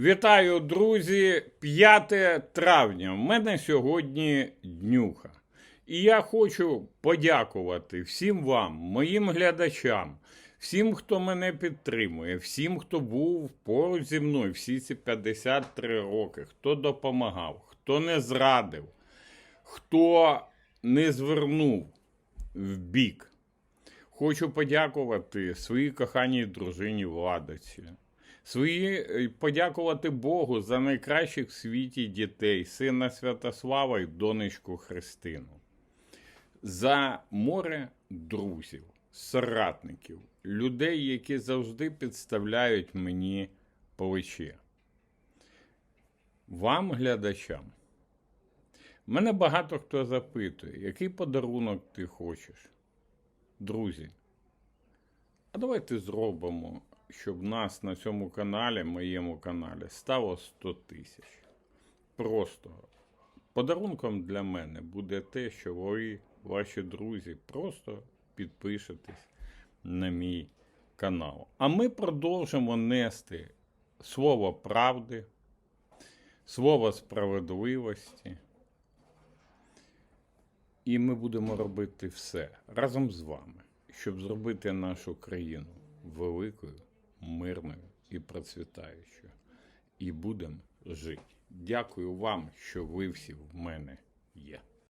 Вітаю, друзі! 5 травня. У мене сьогодні днюха. І я хочу подякувати всім вам, моїм глядачам, всім, хто мене підтримує, всім, хто був поруч зі мною всі ці 53 роки, хто допомагав, хто не зрадив, хто не звернув в бік. Хочу подякувати своїй коханій дружині Владиці. Свої е, подякувати Богу за найкращих в світі дітей, сина Святослава і донечку Христину. За море друзів, соратників, людей, які завжди підставляють мені плече. Вам, глядачам, мене багато хто запитує, який подарунок ти хочеш. Друзі, а давайте зробимо, щоб нас на цьому каналі, моєму каналі, стало 100 тисяч. Просто подарунком для мене буде те, що ви, ваші друзі, просто підпишетесь на мій канал. А ми продовжимо нести слово правди, слово справедливості. І ми будемо робити все разом з вами, щоб зробити нашу країну великою, мирною і процвітаючою. І будемо жити. Дякую вам, що ви всі в мене є.